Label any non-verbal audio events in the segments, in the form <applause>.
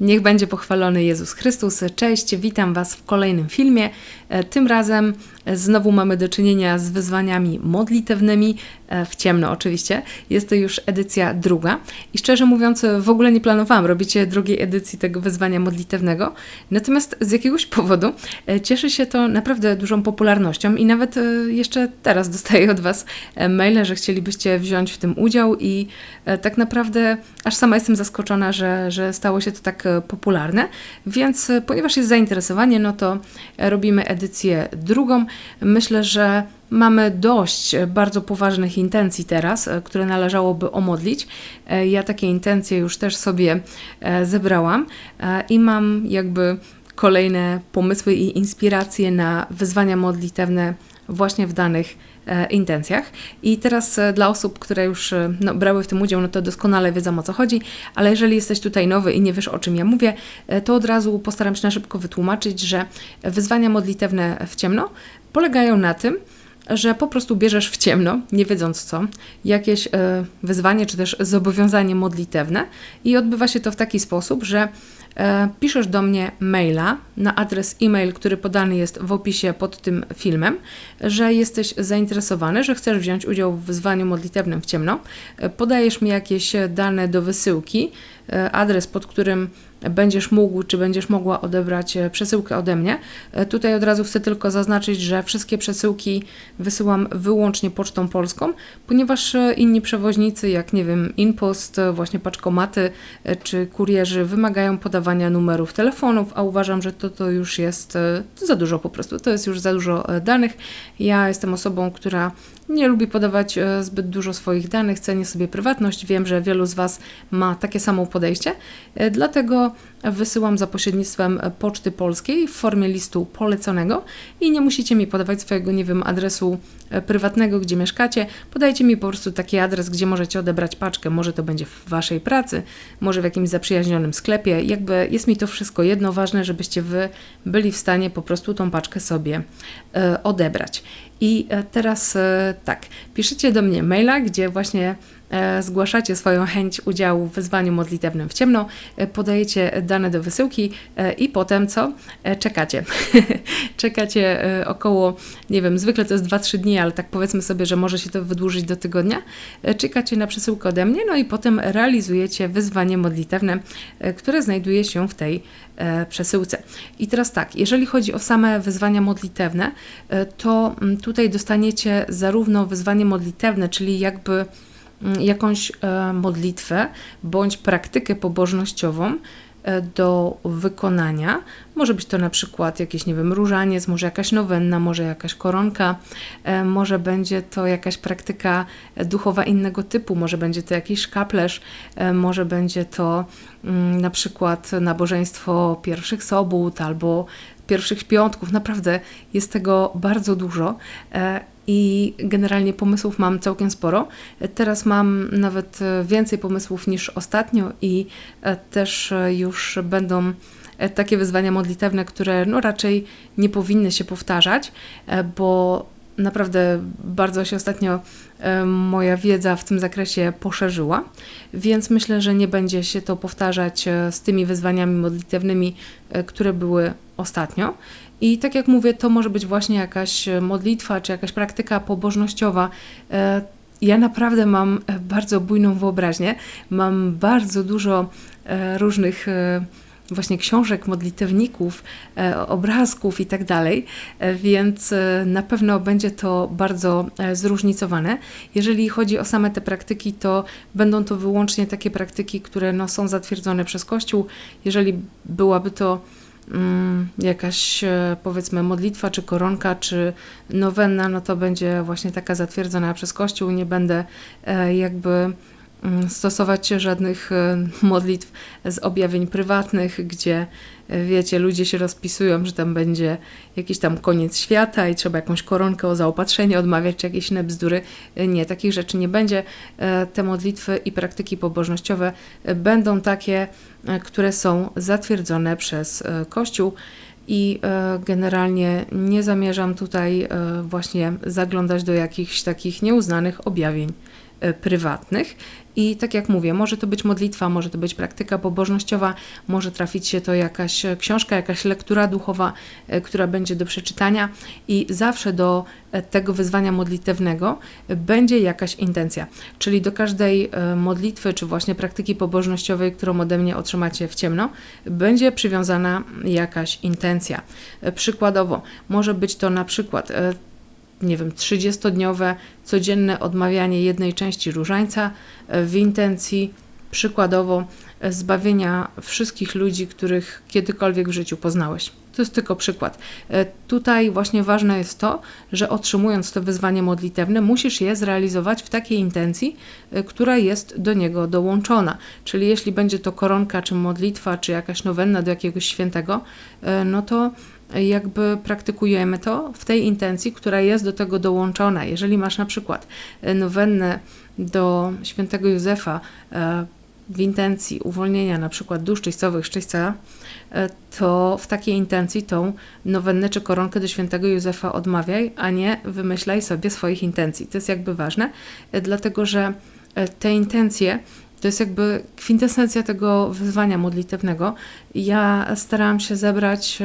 Niech będzie pochwalony Jezus Chrystus. Cześć, witam Was w kolejnym filmie. E, tym razem znowu mamy do czynienia z wyzwaniami modlitewnymi, e, w ciemno oczywiście. Jest to już edycja druga i szczerze mówiąc w ogóle nie planowałam robić drugiej edycji tego wyzwania modlitewnego, natomiast z jakiegoś <laughs> powodu e, cieszy się to naprawdę dużą popularnością i nawet jeszcze teraz dostaję od Was maile, że chcielibyście wziąć w tym udział i tak naprawdę aż sama jestem zaskoczona, że, że stało się to tak popularne, więc ponieważ jest zainteresowanie, no to robimy edycję drugą. Myślę, że mamy dość bardzo poważnych intencji teraz, e, które należałoby omodlić. E, ja takie intencje już też sobie e, zebrałam i mam jakby kolejne pomysły i inspiracje na wyzwania modlitewne właśnie w danych E, intencjach. I teraz e, dla osób, które już e, no, brały w tym udział, no to doskonale wiedzą o co chodzi, ale jeżeli jesteś tutaj nowy i nie wiesz o czym ja mówię, to od razu postaram się na szybko wytłumaczyć, że wyzwania modlitewne w ciemno polegają na tym, że po prostu bierzesz w ciemno, nie wiedząc co, jakieś wyzwanie czy też zobowiązanie modlitewne i odbywa się to w taki sposób, że E, piszesz do mnie maila na adres e-mail, który podany jest w opisie pod tym filmem, że jesteś zainteresowany, że chcesz wziąć udział w wyzwaniu modlitewnym w ciemno. E, podajesz mi jakieś dane do wysyłki, e, adres, pod którym będziesz mógł, czy będziesz mogła odebrać e, przesyłkę ode mnie. E, tutaj od razu chcę tylko zaznaczyć, że wszystkie przesyłki wysyłam wyłącznie pocztą polską, ponieważ e, inni przewoźnicy, jak nie wiem, InPost, właśnie paczkomaty czy kurierzy wymagają podawania numerów telefonów, a uważam, że to, to już jest za dużo po prostu. To jest już za dużo danych. Ja jestem osobą, która nie lubi podawać zbyt dużo swoich danych, cenię sobie prywatność. Wiem, że wielu z Was ma takie samo podejście, dlatego wysyłam za pośrednictwem Poczty Polskiej w formie listu poleconego i nie musicie mi podawać swojego, nie wiem, adresu e, prywatnego, gdzie mieszkacie. Podajcie mi po prostu taki adres, gdzie możecie odebrać paczkę. Może to będzie w Waszej pracy, może w jakimś zaprzyjaźnionym sklepie. Jakby jest mi to wszystko jedno. Ważne, żebyście Wy byli w stanie po prostu tą paczkę sobie e, odebrać. I e, teraz e, tak, piszecie do mnie maila, gdzie właśnie zgłaszacie swoją chęć udziału w wyzwaniu modlitewnym w ciemno, podajecie dane do wysyłki i potem co? Czekacie. <laughs> czekacie około, nie wiem, zwykle to jest 2-3 dni, ale tak powiedzmy sobie, że może się to wydłużyć do tygodnia. Czekacie na przesyłkę ode mnie, no i potem realizujecie wyzwanie modlitewne, które znajduje się w tej przesyłce. I teraz tak, jeżeli chodzi o same wyzwania modlitewne, to mm, tu tutaj dostaniecie zarówno wyzwanie modlitewne, czyli jakby jakąś e, modlitwę bądź praktykę pobożnościową e, do wykonania. Może być to na przykład jakieś, nie wiem, różaniec, może jakaś nowenna, może jakaś koronka, e, może będzie to jakaś praktyka duchowa innego typu, może będzie to jakiś szkaplerz, może będzie to mm, na przykład nabożeństwo pierwszych sobót albo pierwszych piątków. Naprawdę jest tego bardzo dużo i generalnie pomysłów mam całkiem sporo. Teraz mam nawet więcej pomysłów niż ostatnio i e, też już będą e, takie wyzwania modlitewne, które no raczej nie powinny się powtarzać, bo naprawdę bardzo się ostatnio moja wiedza w tym zakresie poszerzyła, więc myślę, że nie będzie się to powtarzać z tymi wyzwaniami modlitewnymi, które były ostatnio. I tak jak mówię, to może być właśnie jakaś modlitwa czy jakaś praktyka pobożnościowa. E, ja naprawdę mam e, bardzo bujną wyobraźnię, mam bardzo dużo e, różnych właśnie książek, modlitewników, obrazków i tak dalej, więc na pewno będzie to bardzo zróżnicowane. Jeżeli chodzi o same te praktyki, to będą to wyłącznie takie praktyki, które no, są zatwierdzone przez Kościół. Jeżeli byłaby to Mm, jakaś e, powiedzmy modlitwa, czy koronka, czy nowenna, no to będzie właśnie taka zatwierdzona przez Kościół. Nie będę e, jakby stosować żadnych e, modlitw z objawień prywatnych, gdzie wiecie, ludzie się rozpisują, że tam będzie jakiś tam koniec świata i trzeba jakąś koronkę o zaopatrzenie odmawiać, czy jakieś inne bzdury. Nie, takich rzeczy nie będzie. Te modlitwy i praktyki pobożnościowe będą takie, które są zatwierdzone przez Kościół i generalnie nie zamierzam tutaj właśnie zaglądać do jakichś takich nieuznanych objawień e, prywatnych. I tak jak mówię, może to być modlitwa, może to być praktyka pobożnościowa, może trafić się to jakaś e, książka, jakaś lektura duchowa, e, która będzie do przeczytania, i zawsze do tego wyzwania modlitewnego będzie jakaś intencja. Czyli do każdej modlitwy, czy właśnie praktyki pobożnościowej, którą ode mnie otrzymacie w ciemno, będzie przywiązana jakaś intencja. Przykładowo, może być to na przykład nie wiem, 30-dniowe codzienne odmawianie jednej części różańca e, w intencji przykładowo e, zbawienia wszystkich ludzi, których kiedykolwiek w życiu poznałeś. To jest tylko przykład. E, tutaj właśnie ważne jest to, że otrzymując to wyzwanie modlitewne, musisz je zrealizować w takiej intencji, która jest do niego dołączona. Czyli jeśli będzie to koronka, czy modlitwa, czy jakaś nowenna do jakiegoś świętego, no to jakby praktykujemy to w tej intencji, która jest do tego dołączona. Jeżeli masz na przykład e, nowennę do świętego Józefa e, w intencji uwolnienia na przykład dusz czyścowych z e, to w takiej intencji tą nowennę czy koronkę do świętego Józefa odmawiaj, a nie wymyślaj sobie swoich intencji. To jest jakby ważne, dlatego że te intencje to jest jakby kwintesencja tego wyzwania modlitewnego. Ja starałam się zebrać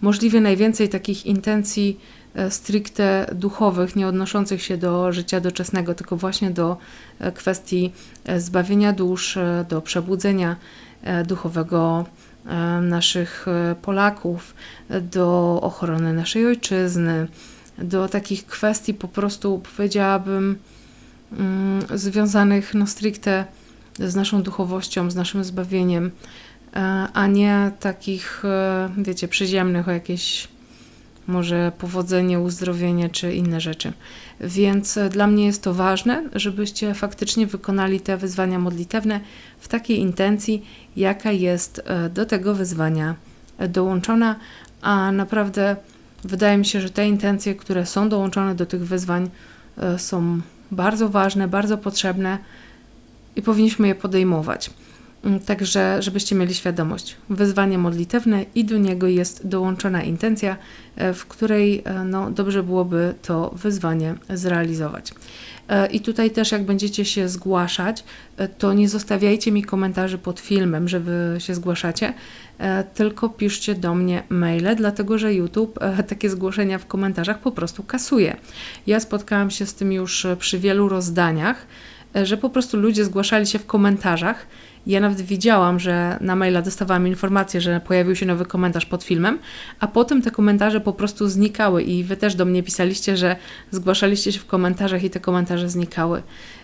możliwie najwięcej takich intencji e, stricte duchowych, nie odnoszących się do życia doczesnego, tylko właśnie do e, kwestii e, zbawienia dusz, do przebudzenia duchowego naszych Polaków, do ochrony naszej ojczyzny, do takich kwestii po prostu powiedziałabym mm, związanych no stricte z naszą duchowością, z naszym zbawieniem, E, a nie takich, e, wiecie, przyziemnych o jakieś może powodzenie, uzdrowienie czy inne rzeczy. Więc e, dla mnie jest to ważne, żebyście faktycznie wykonali te wyzwania modlitewne w takiej intencji, jaka jest do tego wyzwania dołączona, a naprawdę wydaje mi się, że te intencje, które są dołączone do tych wyzwań, są bardzo ważne, bardzo potrzebne i powinniśmy je podejmować. Mm, także, żebyście mieli świadomość, wyzwanie modlitewne i do niego jest dołączona intencja, e, w której e, no, dobrze byłoby to wyzwanie zrealizować. E, I tutaj też, jak będziecie się zgłaszać, to nie zostawiajcie mi komentarzy pod filmem, że wy się zgłaszacie, tylko piszcie do mnie maile, dlatego że YouTube takie zgłoszenia w komentarzach po prostu kasuje. Ja spotkałam się z tym już przy wielu rozdaniach, że po prostu ludzie zgłaszali się w komentarzach ja nawet widziałam, że na maila dostawałam informację, że pojawił się nowy komentarz pod filmem, a potem te komentarze po prostu znikały i wy też do mnie pisaliście, że zgłaszaliście się w komentarzach i te komentarze znikały.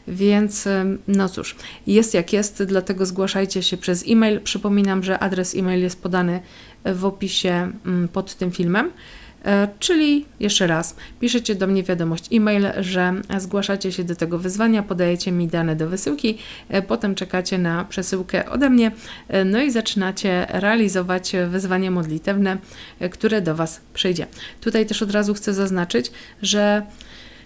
Więc no cóż, jest jak jest, dlatego zgłaszajcie się przez e-mail. Przypominam, że adres e-mail jest podany w opisie mm, pod tym filmem. E, czyli jeszcze raz, piszecie do mnie wiadomość e-mail, że zgłaszacie się do tego wyzwania, podajecie mi dane do wysyłki, e, potem czekacie na przesyłkę ode mnie, e, no i zaczynacie realizować wyzwanie modlitewne, które do Was przyjdzie. Tutaj też od razu chcę zaznaczyć, że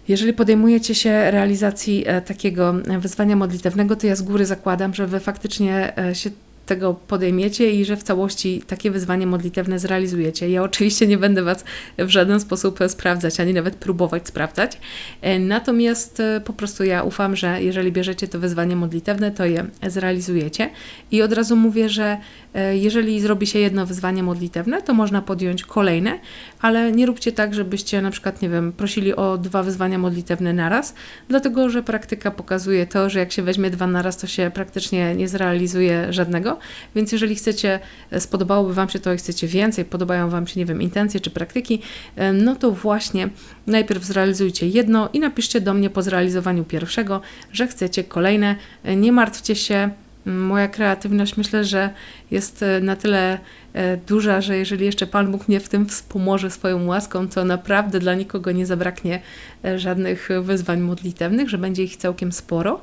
jeżeli podejmujecie się realizacji takiego wyzwania modlitewnego, to ja z góry zakładam, że Wy faktycznie się tego podejmiecie i że w całości takie wyzwanie modlitewne zrealizujecie. Ja oczywiście nie będę Was w żaden sposób sprawdzać, ani nawet próbować sprawdzać. E, natomiast e, po prostu ja ufam, że jeżeli bierzecie to wyzwanie modlitewne, to je zrealizujecie. I od razu mówię, że e, jeżeli zrobi się jedno wyzwanie modlitewne, to można podjąć kolejne, ale nie róbcie tak, żebyście na przykład, nie wiem, prosili o dwa wyzwania modlitewne naraz, dlatego że praktyka pokazuje to, że jak się weźmie dwa naraz, to się praktycznie nie zrealizuje żadnego więc jeżeli chcecie, e, spodobałoby Wam się to i chcecie więcej, podobają Wam się, nie wiem, intencje czy praktyki, e, no to właśnie najpierw zrealizujcie jedno i napiszcie do mnie po zrealizowaniu pierwszego, że chcecie kolejne. E, nie martwcie się, moja kreatywność myślę, że jest na tyle duża, że jeżeli jeszcze Pan Bóg mnie w tym wspomoże swoją łaską, to naprawdę dla nikogo nie zabraknie żadnych wyzwań modlitewnych, że będzie ich całkiem sporo.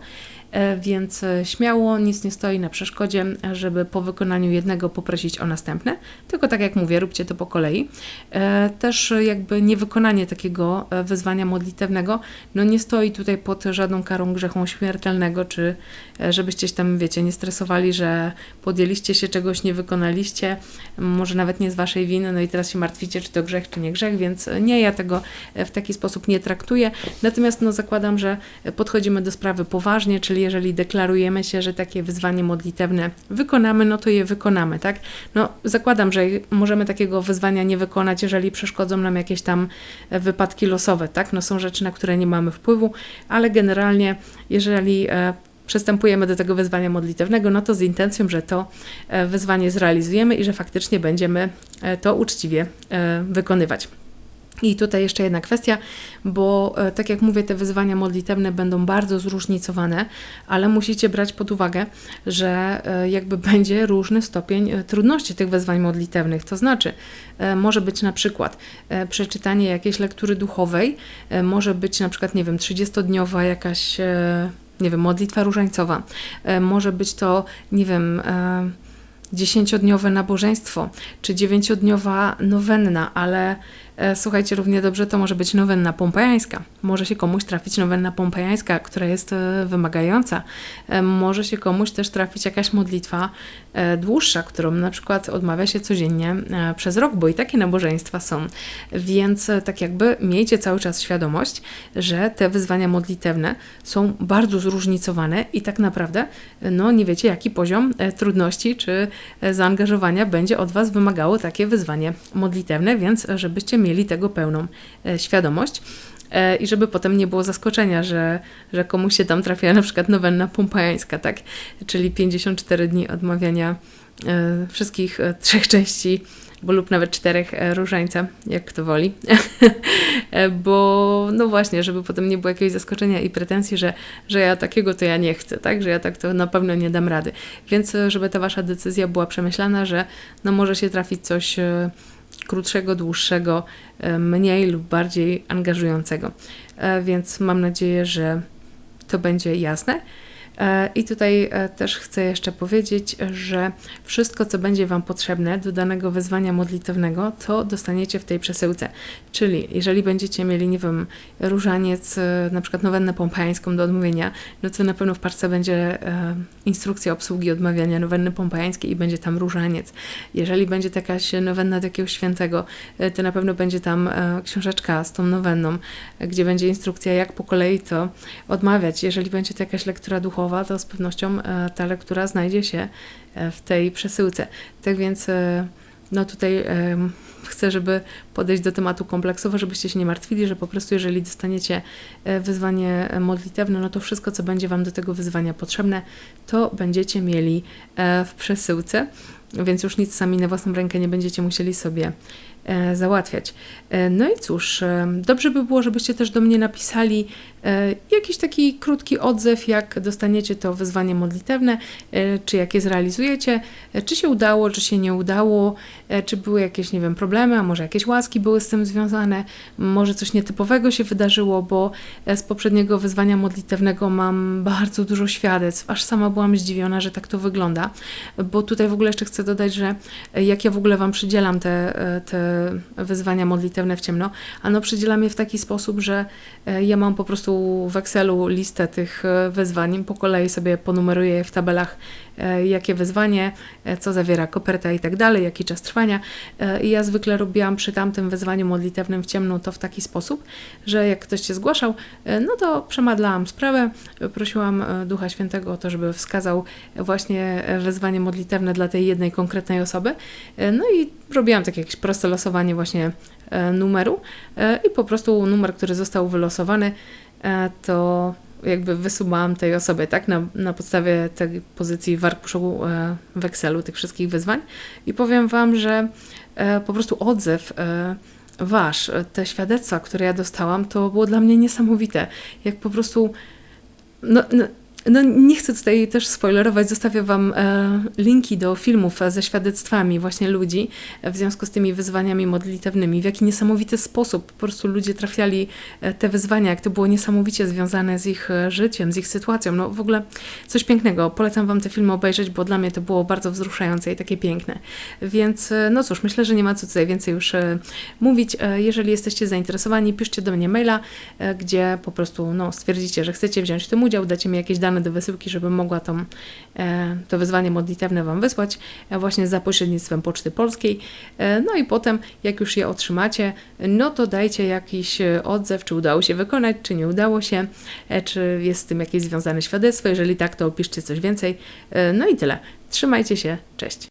E, więc e, śmiało, nic nie stoi na przeszkodzie, żeby po wykonaniu jednego poprosić o następne, tylko tak jak mówię, róbcie to po kolei. E, też jakby niewykonanie takiego wyzwania modlitewnego, no nie stoi tutaj pod żadną karą grzechą śmiertelnego, czy żebyście tam, wiecie, nie stresowali, że podjęliście się czegoś, nie wykonaliście, może nawet nie z waszej winy, no i teraz się martwicie, czy to grzech, czy nie grzech, więc nie, ja tego w taki sposób nie traktuję. Natomiast no zakładam, że podchodzimy do sprawy poważnie, czyli jeżeli deklarujemy się, że takie wyzwanie modlitewne wykonamy, no to je wykonamy, tak? No zakładam, że możemy takiego wyzwania nie wykonać, jeżeli przeszkodzą nam jakieś tam wypadki losowe, tak? No są rzeczy, na które nie mamy wpływu, ale generalnie jeżeli e, przystępujemy do tego wyzwania modlitewnego, no to z intencją, że to e, wyzwanie zrealizujemy i że faktycznie będziemy e, to uczciwie wykonywać. I tutaj jeszcze jedna kwestia, bo e, tak jak mówię, te wyzwania modlitewne będą bardzo zróżnicowane, ale musicie brać pod uwagę, że e, jakby <laughs> będzie różny stopień e, trudności tych wyzwań modlitewnych. To znaczy, może być na przykład przeczytanie jakiejś lektury duchowej, może być na przykład, nie wiem, 30-dniowa jakaś, nie wiem, modlitwa różańcowa, może być to, nie wiem, dziesięciodniowe nabożeństwo, czy dziewięciodniowa nowenna, ale słuchajcie, równie dobrze to może być nowenna pompajańska. Może się komuś trafić nowenna pompajańska, która jest e, wymagająca. E, może się komuś też trafić jakaś modlitwa dłuższa, którą na przykład odmawia się codziennie przez rok, bo i takie nabożeństwa są. Więc tak jakby miejcie cały czas świadomość, że te wyzwania modlitewne są bardzo zróżnicowane i tak naprawdę no nie wiecie, jaki poziom trudności czy zaangażowania będzie od Was wymagało takie wyzwanie modlitewne, więc żebyście mieli mieli tego pełną e, świadomość. E, I żeby potem nie było zaskoczenia, że, że komuś się tam trafiła na przykład nowenna pompajańska, tak? Czyli 54 dni odmawiania e, wszystkich trzech części bo lub nawet czterech różańca, jak kto woli. <laughs> bo no właśnie, żeby potem nie było jakiegoś zaskoczenia i pretensji, że, że ja takiego to ja nie chcę, tak? Że ja tak to na pewno nie dam rady. Więc żeby ta wasza decyzja była przemyślana, że no może się trafić coś krótszego, dłuższego, e, mniej lub bardziej angażującego. E, więc mam nadzieję, że to będzie jasne. E, I tutaj e, też chcę jeszcze powiedzieć, że wszystko, co będzie Wam potrzebne do danego wyzwania modlitewnego, to dostaniecie w tej przesyłce. Czyli jeżeli będziecie mieli, nie wiem, różaniec, e, na przykład nowennę pompajańską do odmówienia, no to na pewno w parce będzie instrukcja obsługi odmawiania nowenny pompajańskiej i będzie tam różaniec. Jeżeli będzie jakaś nowenna do jakiegoś świętego, to na pewno będzie tam książeczka z tą nowenną, gdzie będzie instrukcja, jak po kolei to odmawiać. Jeżeli będzie to jakaś lektura duchowa, to z pewnością e, ta lektura znajdzie się e, w tej przesyłce. Tak więc e, no tutaj chcę, żeby podejść do tematu kompleksowo, żebyście się nie martwili, że po prostu jeżeli dostaniecie wyzwanie modlitewne, no to wszystko, co będzie Wam do tego wyzwania potrzebne, to będziecie mieli w przesyłce, więc już nic sami na własną rękę nie będziecie musieli sobie E, załatwiać. E, no i cóż, e, dobrze by było, żebyście też do mnie napisali jakiś taki krótki odzew, jak dostaniecie to wyzwanie modlitewne, czy jak je zrealizujecie, czy się udało, czy się nie udało, czy były jakieś, nie wiem, problemy, a może jakieś łaski były z tym związane, może coś nietypowego się wydarzyło, bo z poprzedniego wyzwania modlitewnego mam bardzo dużo świadectw, aż sama byłam zdziwiona, że tak to wygląda, bo tutaj w ogóle jeszcze chcę dodać, że jak ja w ogóle Wam przydzielam te, te wyzwania modlitewne w ciemno, ano przydzielam je w taki sposób, że e, ja mam po prostu w Excelu listę tych e, wyzwań, po kolei sobie ponumeruję je w tabelach E, jakie wyzwanie, e, co zawiera koperta i tak dalej, jaki czas trwania. E, I ja zwykle robiłam przy tamtym wyzwaniu modlitewnym w ciemno to w taki sposób, że jak ktoś się zgłaszał, no to przemadlałam sprawę, prosiłam Ducha Świętego o to, żeby wskazał właśnie wyzwanie modlitewne dla tej jednej konkretnej osoby. No i robiłam takie jakieś proste losowanie właśnie numeru i po prostu numer, który został wylosowany, to jakby wysumałam tej osobie, tak, na, na podstawie tej pozycji w arkuszu e, w Excelu tych wszystkich wyzwań i powiem Wam, że e, po prostu odzew e, Wasz, te świadectwa, które ja dostałam, to było dla mnie niesamowite. Jak po prostu, no, no No, nie chcę tutaj też spoilerować, zostawię Wam e, linki do filmów e, ze świadectwami właśnie ludzi e, w związku z tymi wyzwaniami modlitewnymi. W jaki niesamowity sposób po prostu ludzie trafiali te wyzwania, jak to było niesamowicie związane z ich życiem, z ich sytuacją. No w ogóle coś pięknego. Polecam Wam te filmy obejrzeć, bo dla mnie to było bardzo wzruszające i takie piękne. Więc no cóż, myślę, że nie ma co tutaj więcej już mówić. Jeżeli jesteście zainteresowani, piszcie do mnie maila, gdzie po prostu no, stwierdzicie, że chcecie wziąć w tym udział, dacie mi jakieś dane do wysyłki, żebym mogła tą, e, to wyzwanie modlitewne Wam wysłać e, właśnie za pośrednictwem Poczty Polskiej. E, No i potem, jak już je otrzymacie, no to dajcie jakiś odzew, czy udało się wykonać, czy nie udało się, czy jest z tym jakieś związane świadectwo. Jeżeli tak, to opiszcie coś więcej. No i tyle. Trzymajcie się, cześć.